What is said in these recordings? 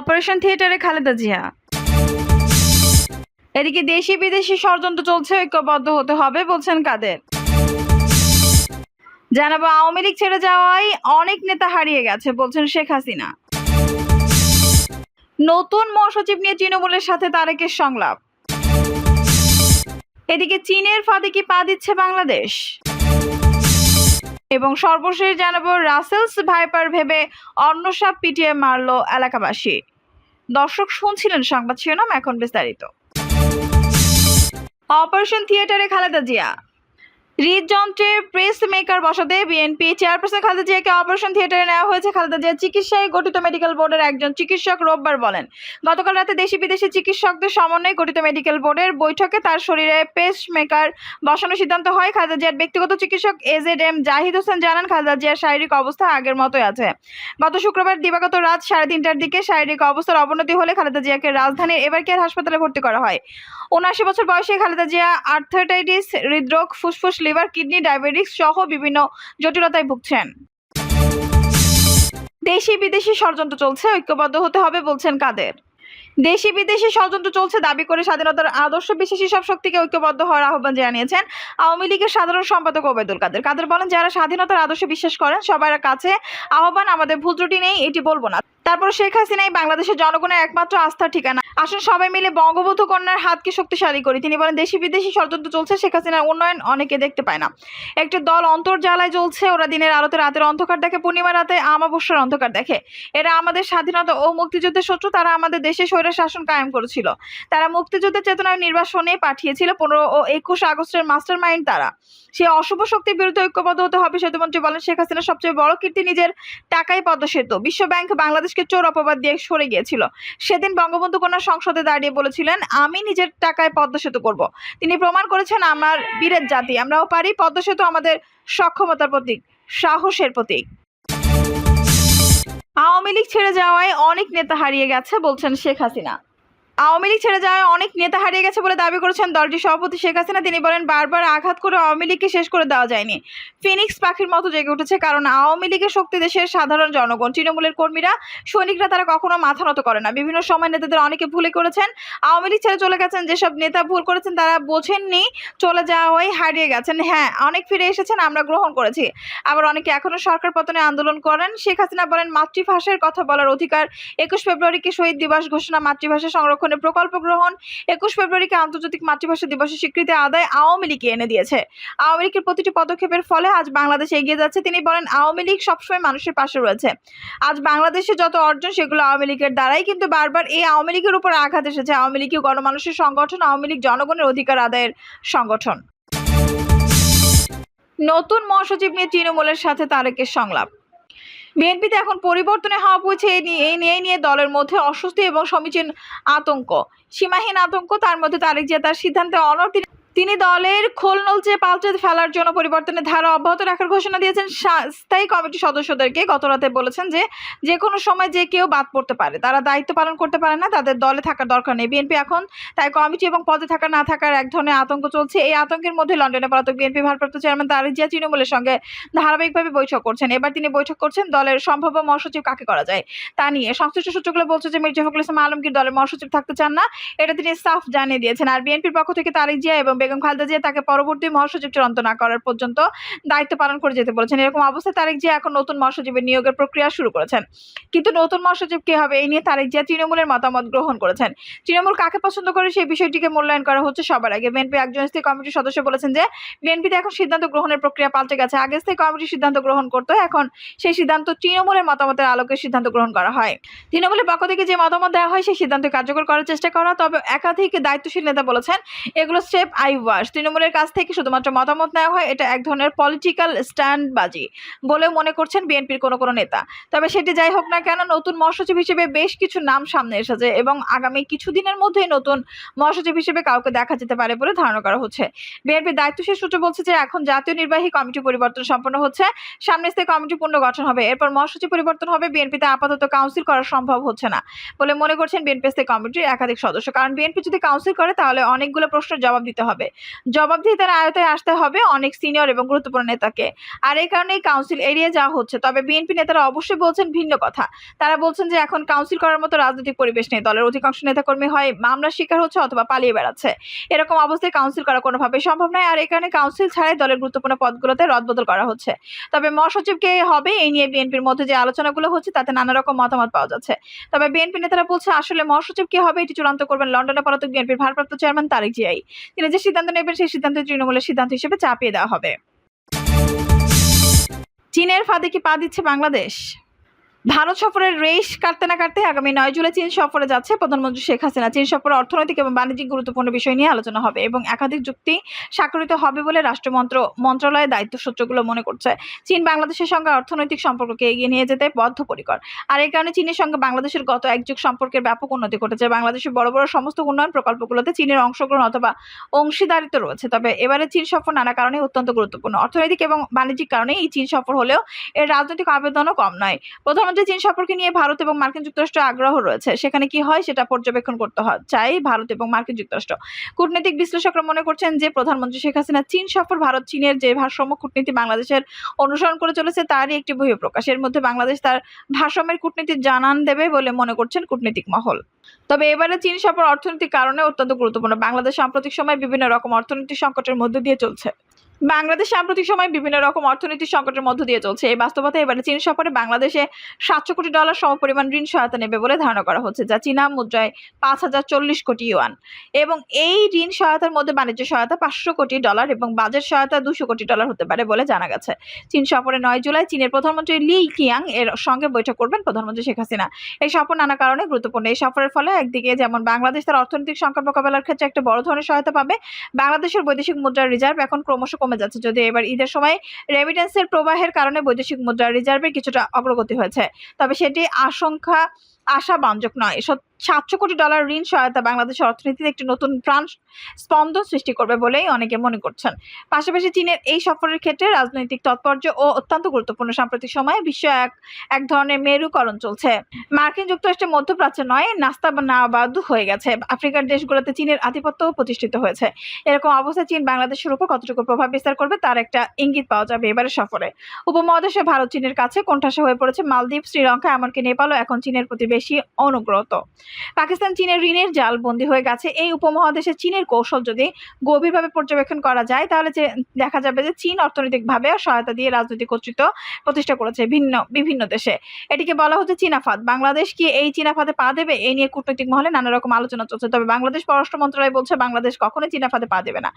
Operation থিয়েটারে খালেদা জিয়া। এদিকে দেশি বিদেশি ষড়যন্ত্র চলছে, ঐক্যবদ্ধ হতে হবে বলছেন কাদের। জানাব, আওয়ামী লীগ ছেড়ে যাওয়ায় অনেক নেতা হারিয়ে গেছে বলছেন শেখ হাসিনা। নতুন মহাসচিব নিয়ে তৃণমূলের সাথে তারেকের সংলাপ। এদিকে চীনের ফাঁদে কি পা দিচ্ছে বাংলাদেশ? এবং সর্বশেষ জানাব, রাসেলস ভাইপার ভেবে অন্য সাপ পিটিয়ে মারলো এলাকাবাসী। দর্শক শুনছিলেন সংবাদ শিরোনাম, এখন বিস্তারিত। অপারেশন থিয়েটারে খালেদা জিয়া। হৃদযন্ত্রে প্রেস মেকার বসাতে বিএনপি চেয়ারপারসন খালেদা জিয়াকে অপারেশন থিয়েটারে নেওয়া হয়েছে। খালেদা জিয়ার চিকিৎসায় গঠিত মেডিকেল বোর্ডের একজন চিকিৎসক রোববার বলেন, গতকাল রাতে দেশি বিদেশি চিকিৎসকদের সমন্বয়ে গঠিত মেডিকেল বোর্ডের বৈঠকে তার শরীরে পেস মেকার বসানোর সিদ্ধান্ত হয়। খালেদা জিয়ার ব্যক্তিগত চিকিৎসক এজেড এম জাহিদ হোসেন জানান, খালেদা জিয়ার শারীরিক অবস্থা আগের মতোই আছে। গত শুক্রবার দিবাগত রাত সাড়ে তিনটার দিকে শারীরিক অবস্থার অবনতি হলে খালেদা জিয়াকে রাজধানীর এবার কেয়ার হাসপাতালে ভর্তি করা হয়। উনআশি বছর বয়সে খালেদা জিয়া আর্থারাইটিস হৃদরোগ, ফুসফুস, লিভার, কিডনি ডায়াবেটিস সহ বিভিন্ন জটিলতায় ভুগছেন। দেশি বিদেশি ষড়যন্ত্র চলছে, ঐক্যবদ্ধ হতে হবে বলছেন কাদের। দেশি বিদেশি ষড়যন্ত্র চলছে দাবি করে স্বাধীনতার আদর্শ বিশ্বাসী সব শক্তিকে ঐক্যবদ্ধ হওয়ার আহ্বান জানিয়েছেন আওয়ামী লীগের সাধারণ সম্পাদক ওবেদুল কাদের। কাদের বলেন, যারা স্বাধীনতার আদর্শে বিশ্বাস করেন, সবার কাছে আহ্বান, আমাদের ভুল ত্রুটি নেই, এটি বলব না। তারপর শেখ হাসিনাই বাংলাদেশের জনগণের একমাত্র আস্থার ঠিকানা। আসুন সবাই মিলে বঙ্গবন্ধু কন্যার হাতকে শক্তিশালী করি। তিনি বলেন, দেশি বিদেশি ষড়যন্ত্র চলছে, শেখ হাসিনার উন্নয়ন অনেকে দেখতে পায় না। একটি দল অন্তর্জালায় জ্বলছে, ওরা দিনের আলোতে রাতের অন্ধকার দেখে পূর্ণিমা রাতে আমাবস্যার অন্ধকার দেখে। এরা আমাদের স্বাধীনতা ও মুক্তিযুদ্ধের শত্রু, তারা আমাদের দেশে স্বৈর শাসন কায়েম করেছিল। তারা মুক্তিযুদ্ধের চেতনায় নির্বাসনে পাঠিয়েছিল, পনেরো ও একুশ আগস্টের মাস্টার মাইন্ড তারা। সে অশুভ শক্তির বিরুদ্ধে ঐক্যবদ্ধ হতে হবে সেতুমন্ত্রী বলেন, শেখ হাসিনার সবচেয়ে বড় কীর্তি নিজের টাকাই পদ্মা সেতু। বিশ্ব ব্যাংক বাংলাদেশকে চোর অপবাদ দিয়ে সরে গিয়েছিল। সেদিন বঙ্গবন্ধু কন্যা সংসদে দাঁড়িয়ে বলেছিলেন, আমি নিজের টাকায় পদ্মা সেতু করব। তিনি প্রমাণ করেছেন, আমার বীরের জাতি, আমরাও পারি, পদ্মা সেতু আমাদের সক্ষমতার প্রতীক, সাহসের প্রতীক। আওয়ামী লীগ ছেড়ে যাওয়ায় অনেক নেতা হারিয়ে গেছে, বলছেন শেখ হাসিনা। আওয়ামী লীগ ছেড়ে যাওয়ায় অনেক নেতা হারিয়ে গেছে বলে দাবি করেছেন দলটির সভাপতি শেখ হাসিনা। তিনি বলেন, বারবার আঘাত করে আওয়ামী লীগকে শেষ করে দেওয়া যায়নি। ফিনিক্স পাখির মতো জেগে উঠেছে কারণ আওয়ামী লীগের শক্তি দেশের সাধারণ জনগণ। তৃণমূলের কর্মীরা, সৈনিকরা তারা কখনো মাথা নত করে না। বিভিন্ন সময় নেতাদের অনেকে ভুলে করেছেন, আওয়ামী লীগ ছেড়ে চলে গেছেন, যেসব নেতা ভুল করেছেন তারা বোঝেননি, চলে যাওয়াই হারিয়ে গেছেন। হ্যাঁ অনেক ফিরে এসেছেন, আমরা গ্রহণ করেছি। আবার অনেকে এখনও সরকার পতনে আন্দোলন করেন। শেখ হাসিনা বলেন, মাতৃভাষার কথা বলার অধিকার, একুশ ফেব্রুয়ারিকে শহীদ দিবস ঘোষণা মাতৃভাষা সংরক্ষণের প্রকল্প গ্রহণ একুশ ফেব্রুয়ারিকে আন্তর্জাতিক মাতৃভাষা দিবসের স্বীকৃতি আদায় আওয়ামী লীগকে এনে দিয়েছে। আওয়ামী লীগের প্রতিটি পদক্ষেপের ফলে আজ বাংলাদেশ এগিয়ে যাচ্ছে। তিনি বলেন, আওয়ামী লীগ সবসময় মানুষের পাশে রয়েছে। আজ বাংলাদেশে যত অর্জন, সেগুলো আওয়ামী লীগের দ্বারাই কিন্তু বারবার এই আওয়ামী লীগের উপর আঘাত এসেছে। আওয়ামী লীগই গণমানুষের সংগঠন, আওয়ামী লীগ জনগণের অধিকার আদায়ের সংগঠন। নতুন মহাসচিব নিয়ে তৃণমূলের সাথে তারেকের সংলাপ। বিএনপিতে এখন পরিবর্তনে হওয়া পৌঁছে এই নিয়ে নিয়ে নিয়ে দলের মধ্যে অস্বস্তি এবং সমীচীন আতঙ্ক। সীমাহীন আতঙ্ক, তার মধ্যে তারেক জিয়া তার সিদ্ধান্তে অনড় তিনি দলের খোল নলচে পাল্টে ফেলার জন্য পরিবর্তনের ধারা অব্যাহত রাখার ঘোষণা দিয়েছেন স্থায়ী কমিটির সদস্যদেরকে। গতরাতে বলেছেন যে যে কোনো সময় যে কেউ বাদ পড়তে পারে, তারা দায়িত্ব পালন করতে পারে না, তাদের দলে থাকার দরকার নেই। বিএনপি এখন তাই কমিটি এবং পদে থাকা, না থাকার এক ধরনের আতঙ্ক চলছে। এই আতঙ্কের মধ্যে লন্ডনে পলাতক বিএনপি ভারপ্রাপ্ত চেয়ারম্যান তারেক জিয়া তৃণমূলের সঙ্গে ধারাবাহিকভাবে বৈঠক করছেন। এবার তিনি বৈঠক করছেন দলের সম্ভাব্য মহাসচিব কাকে করা যায় তা নিয়ে। সংশ্লিষ্ট সূত্রগুলো বলছে যে, মির্জা ফখরুল ইসলাম আলমগীর দলের মহাসচিব থাকতে চান না, এটা তিনি সাফ জানিয়ে দিয়েছেন। আর বিএনপির পক্ষ থেকে তারেক জিয়া এবং বেগম খালেদা জিয়া তাকে পরবর্তী মহাসচিব চূড়ান্ত না করার পর্যন্ত দায়িত্ব পালন করে যেতে বলেছেন। এরকম অবস্থায় তারেক জিয়া এখন নতুন মহাসচিবের নিয়োগের প্রক্রিয়া শুরু করেছেন। কিন্তু নতুন মহাসচিব কে হবে এই নিয়ে তারেক জিয়া তৃণমূলের মতামত গ্রহণ করেছেন। তৃণমূল কাকে পছন্দ করে সেই বিষয়টিকে মূল্যায়ন করা হচ্ছে সবার আগে। বিএনপি একজন স্থায়ী কমিটির সদস্য বলেছেন যে, বিএনপিতে এখন সিদ্ধান্ত গ্রহণের প্রক্রিয়া পাল্টে গেছে। আগে স্থায়ী কমিটি সিদ্ধান্ত গ্রহণ করতো, এখন সেই সিদ্ধান্ত তৃণমূলের মতামতের আলোকে সিদ্ধান্ত গ্রহণ করা হয়। তৃণমূলের পক্ষ থেকে যে মতামত দেওয়া হয় সেই সিদ্ধান্ত কার্যকর করার চেষ্টা করা, তবে একাধিক দায়িত্বশীল নেতা বলেছেন, এগুলো স্টেপ আই ওয়াশ তৃণমূলের কাছ থেকে শুধুমাত্র মতামত নেওয়া হয়, এটা এক ধরনের পলিটিক্যাল স্ট্যান্ডবাজি বলেও মনে করছেন বিএনপির কোনো কোনো নেতা। তবে সেটি যাই হোক না কেন, নতুন মহাসচিব হিসেবে বেশ কিছু নাম সামনে এসেছে এবং আগামী কিছুদিনের মধ্যেই নতুন মহাসচিব হিসেবে কাউকে দেখা যেতে পারে বলে ধারণা করা হচ্ছে। বিএনপির দায়িত্বশীল সূত্র বলছে যে এখন জাতীয় নির্বাহী কমিটি পরিবর্তন সম্পন্ন হচ্ছে। সামনে স্থায়ী কমিটি পুনর্গঠন হবে। এরপর মহাসচিব পরিবর্তন হবে, বিএনপিতে আপাতত কাউন্সিল করা সম্ভব হচ্ছে না বলে মনে করছেন বিএনপি স্থায়ী কমিটির একাধিক সদস্য। কারণ বিএনপি যদি কাউন্সিল করে, তাহলে অনেকগুলো প্রশ্নের জবাব দিতে হবে। হবে। জবাবদিহিতার আয়তায় আসতে হবে অনেক সিনিয়র এবং গুরুত্বপূর্ণ নেতাকে। আর এই কারণেই কাউন্সিল এড়িয়ে যাওয়া হচ্ছে। তবে বিএনপি নেতারা অবশ্যই বলছেন ভিন্ন কথা। তারা বলছেন যে এখন কাউন্সিল করার মতো রাজনৈতিক পরিবেশ নেই। দলের অধিকাংশ নেতাকর্মী হয় মামলার শিকার হচ্ছে অথবা পালিয়ে বেড়াচ্ছে। এরকম অবস্থায় কাউন্সিল করা কোনোভাবেই সম্ভব নয়। আর এই কারণে কাউন্সিল ছাড়াই দলের গুরুত্বপূর্ণ পদগুলোতে রদবদল করা হচ্ছে। তবে মহাসচিব কে হবে এই নিয়ে বিএনপির মধ্যে যে আলোচনাগুলো হচ্ছে, তাতে নানা রকম মতামত পাওয়া যাচ্ছে। তবে বিএনপি নেতারা বলছে, আসলে মহাসচিব কে হবে এটি চূড়ান্ত করবেন লন্ডনে পলাতক বিএনপির ভারপ্রাপ্ত চেয়ারম্যান তারেক জিয়াই। তিনি যে সিদ্ধান্ত নেবেন, সেই সিদ্ধান্ত তৃণমূলের সিদ্ধান্ত হিসেবে চাপিয়ে দেওয়া হবে। চীনের ফাঁদে কি পা দিচ্ছে বাংলাদেশ? ভারত সফরের রেশ কাটতে না কাটতে আগামী নয় জুলাই চীন সফরে যাচ্ছে প্রধানমন্ত্রী শেখ হাসিনা। চীন সফরে অর্থনৈতিক এবং বাণিজ্যিক গুরুত্বপূর্ণ বিষয় নিয়ে আলোচনা হবে এবং একাধিক যুক্তি স্বাক্ষরিত হবে বলে রাষ্ট্রমন্ত্র মন্ত্রণালয়ের দায়িত্ব সূত্রগুলো মনে করছে। চীন বাংলাদেশের সঙ্গে অর্থনৈতিক সম্পর্ককে এগিয়ে নিয়ে যেতে বদ্ধপরিকর। আর এই কারণে চীনের সঙ্গে বাংলাদেশের গত এক যুগ সম্পর্কের ব্যাপক উন্নতি ঘটেছে। বাংলাদেশের বড় বড় সমস্ত উন্নয়ন প্রকল্পগুলোতে চীনের অংশগ্রহণ অথবা অংশীদারিত্ব রয়েছে। তবে এবারে চীন সফর নানা কারণে অত্যন্ত গুরুত্বপূর্ণ। অর্থনৈতিক এবং বাণিজ্যিক কারণে এই চীন সফর হলেও এর রাজনৈতিক আবেদনও কম নয়। প্রধানমন্ত্রী চীন সম্পর্কে নিয়ে ভারত এবং মার্কিন যুক্তরাষ্ট্র আগ্রহ রয়েছে, সেখানে কি হয় সেটা পর্যবেক্ষণ করতে হয়, চাই ভারত এবং মার্কিন যুক্তরাষ্ট্র। কূটনৈতিক বিশ্লেষকরা মনে করছেন যে প্রধানমন্ত্রী শেখ হাসিনা চীন সফর ভারত চীনের যে ভারসাম্য কূটনীতি বাংলাদেশের অনুসরণ করে চলেছে, তারই একটি বহিঃপ্রকাশ। এর মধ্যে বাংলাদেশ তার ভারসাম্যের কূটনীতি জানান দেবে বলে মনে করছেন কূটনীতিক মহল। তবে এবারে চীন সফর অর্থনৈতিক কারণে অত্যন্ত গুরুত্বপূর্ণ। বাংলাদেশ সাম্প্রতিক সময় বিভিন্ন রকম অর্থনৈতিক সংকটের মধ্য দিয়ে চলছে। বাংলাদেশ সাম্প্রতিক সময় বিভিন্ন রকম অর্থনৈতিক সংকটের মধ্য দিয়ে চলছে। এই বাস্তবতা এবারে চীন সফরে বাংলাদেশে সাতশো কোটি ডলার সমপরিমাণ ঋণ সহায়তা নেবে বলে ধারণা করা হচ্ছে, যা চীনা মুদ্রায় পাঁচ হাজার চল্লিশ কোটি ইউয়ান। এবং এই ঋণ সহায়তার মধ্যে বাণিজ্য সহায়তা পাঁচশো কোটি ডলার এবং বাজেট সহায়তা দুশো কোটি ডলার হতে পারে বলে জানা গেছে। চীন সফরে নয় জুলাই চীনের প্রধানমন্ত্রী লি কিয়াং এর সঙ্গে বৈঠক করবেন প্রধানমন্ত্রী শেখ হাসিনা। এই সফর নানা কারণে গুরুত্বপূর্ণ। এই সফরের ফলে একদিকে যেমন বাংলাদেশ তার অর্থনৈতিক সংকট মোকাবেলার ক্ষেত্রে একটা বড় ধরনের সহায়তা পাবে, বাংলাদেশের বৈদেশিক মুদ্রার রিজার্ভ এখন ক্রমশ কমে যাচ্ছে। যদি এবার ঈদের সময় রেমিটেন্সের প্রবাহের কারণে বৈদেশিক মুদ্রা রিজার্ভের কিছুটা অগ্রগতি হয়েছে। তবে সেটি আশঙ্কা আশাবাঞ্জক নয়। এসব সাতশো কোটি ডলার ঋণ সহায়তা বাংলাদেশের অর্থনীতিতে একটি নতুন প্রাণ স্পন্দন সৃষ্টি করবে বলেই অনেকে মনে করছেন। পাশাপাশি চীনের এই সফরের ক্ষেত্রে রাজনৈতিক তাৎপর্য ও অত্যন্ত গুরুত্বপূর্ণ। সাম্প্রতিক সময়ে বিশ্ব এক এক ধরনের মেরুকরণ চলছে। মার্কিন যুক্তরাষ্ট্রের মধ্যপ্রাচ্য নয় নাস্তা বা না বাধ্য হয়ে গেছে। আফ্রিকার দেশগুলোতে চীনের আধিপত্য প্রতিষ্ঠিত হয়েছে। এরকম অবস্থায় চীন বাংলাদেশের উপর কতটুকু প্রভাব বিস্তার করবে তার একটা ইঙ্গিত পাওয়া যাবে এবারে সফরে। উপমহাদেশে ভারত চীনের কাছে কোণঠাসা হয়ে পড়েছে। মালদ্বীপ, শ্রীলঙ্কা, এমনকি নেপালও এখন চীনের প্রতি বেশি অনুগ্রত পাকিস্তান চীনের ঋণের জাল বন্দী হয়ে গেছে। এই উপমহাদেশে চীনের কৌশল যদি গভীরভাবে পর্যবেক্ষণ করা যায়, তাহলে যে দেখা যাবে যে চীন অর্থনৈতিকভাবে সহায়তা দিয়ে রাজনৈতিক কর্তৃত্ব প্রতিষ্ঠা করেছে ভিন্ন, বিভিন্ন দেশে। এটিকে বলা হচ্ছে চীনাফাদ। বাংলাদেশ কি এই চীনাফাদে পা দেবে? এই নিয়ে কূটনৈতিক মহলে নানা রকম আলোচনা চলছে। তবে বাংলাদেশ পররাষ্ট্র মন্ত্রণালয় বলছে, বাংলাদেশ কখনোই চীনাফাদে পা দেবে না।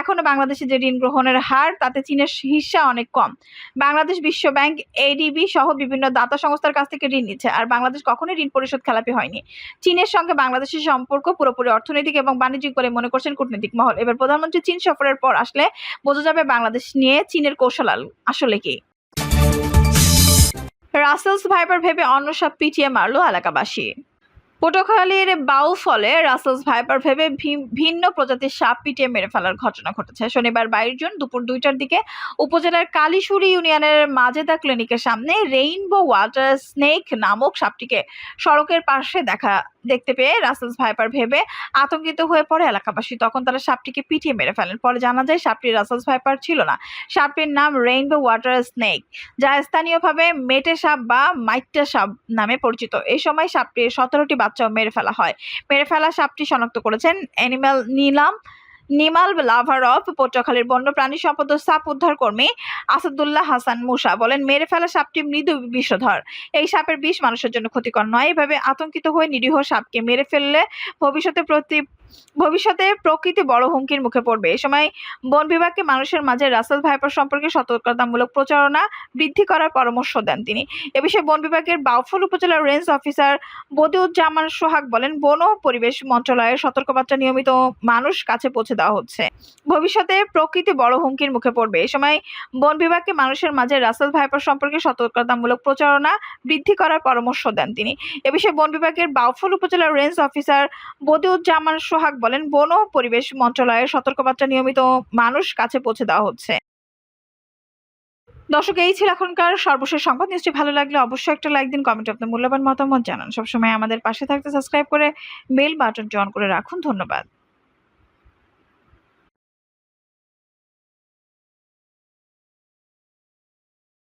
এখনও বাংলাদেশে যে ঋণ গ্রহণের হার, তাতে চীনের হিস্সা অনেক কম। বাংলাদেশ বিশ্ব ব্যাংক এডিবি সহ বিভিন্ন দাতা সংস্থার কাছ থেকে ঋণ নিচ্ছে। আর বাংলাদেশ কখনোই ঋণ পরিশোধ খেলাপি হয়নি। চীনের সঙ্গে বাংলাদেশের সম্পর্ক পুরোপুরি অর্থনৈতিক এবং বাণিজ্যিক বলে মনে করছেন কূটনৈতিক মহল। এবার প্রধানমন্ত্রী চীন সফরের পর আসলে বোঝা যাবে বাংলাদেশ নিয়ে চীনের কৌশল আসলে কি। রাসেলস ভাইবার ভেবে অন্য সব পিটিয়ে মারলো এলাকাবাসী। পটুয়াখালীর বাউফলে রাসেলস ভাইপার ভেবে ভিন্ন প্রজাতির সাপ পিটিয়ে মেরে ফেলার ঘটনা ঘটেছে। শনিবার বাইশ জুন দুপুর দুইটার দিকে উপজেলার কালীশুরি ইউনিয়নের মাজেদা ক্লিনিকের সামনে রেইনবো ওয়াটার স্নেক নামক সাপটিকে সড়কের পাশে দেখা, দেখতে পেয়ে রাসেলস ভাইপার ভেবে আতঙ্কিত হয়ে পড়ে এলাকাবাসী। তখন তারা সাপটিকে পিটিয়ে মেরে ফেলেন। পরে জানা যায় সাপটি রাসেলস ভাইপার ছিল না। সাপটির নাম রেইনবো ওয়াটার স্নেক, যা স্থানীয়ভাবে মেটে সাপ বা মাইট্টা সাপ নামে পরিচিত। এই সময় সাপটির সতেরোটি বাচ্চাও মেরে ফেলা হয়। মেরে ফেলা সাপটি শনাক্ত করেছেন অ্যানিম্যাল নিলাম, নিমাল লাভার অফ পটুয়াখালীর বন্যপ্রাণী সম্পদ সাপ উদ্ধার কর্মী আসাদুল্লাহ হাসান মুসা বলেন, মেরে ফেলা সাপটি মৃদু বিষধর। এই সাপের বিষ মানুষের জন্য ক্ষতিকর নয়। এভাবে আতঙ্কিত হয়ে নিরীহ সাপকে মেরে ফেললে ভবিষ্যতে প্রতি ভবিষ্যতে প্রকৃতি বড় হুমকির মুখে পড়বে। এ সময় বন বিভাগকে মানুষের মাঝে রাসেল ভাইপার সম্পর্কে সতর্কতামূলক প্রচারণা বৃদ্ধি করার পরামর্শ দেন তিনি। এ বিষয়ে বন বিভাগের বাউফল উপজেলার রেঞ্জ অফিসার বদিউজ্জামান সোহাগ বলেন, বন ও পরিবেশ মন্ত্রণালয়ের সতর্কবার্তা নিয়মিত মানুষ কাছে পৌঁছে দেওয়া হচ্ছে। ভবিষ্যতে প্রকৃতি বড় হুমকির মুখে পড়বে। এ সময় বন বিভাগকে মানুষের মাঝে রাসেল ভাইপার সম্পর্কে সতর্কতামূলক প্রচারণা বৃদ্ধি করার পরামর্শ দেন তিনি। এ বিষয়ে বন বিভাগের বাউফল উপজেলার রেঞ্জ অফিসার বদিউজ্জামান সোহাগ বলেন, বন ও পরিবেশ মন্ত্রণালয়ের সতর্কবার্তা নিয়মিত মানুষ কাছে পৌঁছে দেওয়া হচ্ছে। দর্শক, এই ছিল এখনকার সর্বশেষ সংবাদ। নিশ্চয়ই ভালো লাগলে অবশ্যই একটা লাইক দিন কমেন্টে আপনার মূল্যবান মতামত জানান। সবসময় আমাদের পাশে থাকতে সাবস্ক্রাইব করে বেল বাটনটি অন করে রাখুন। ধন্যবাদ।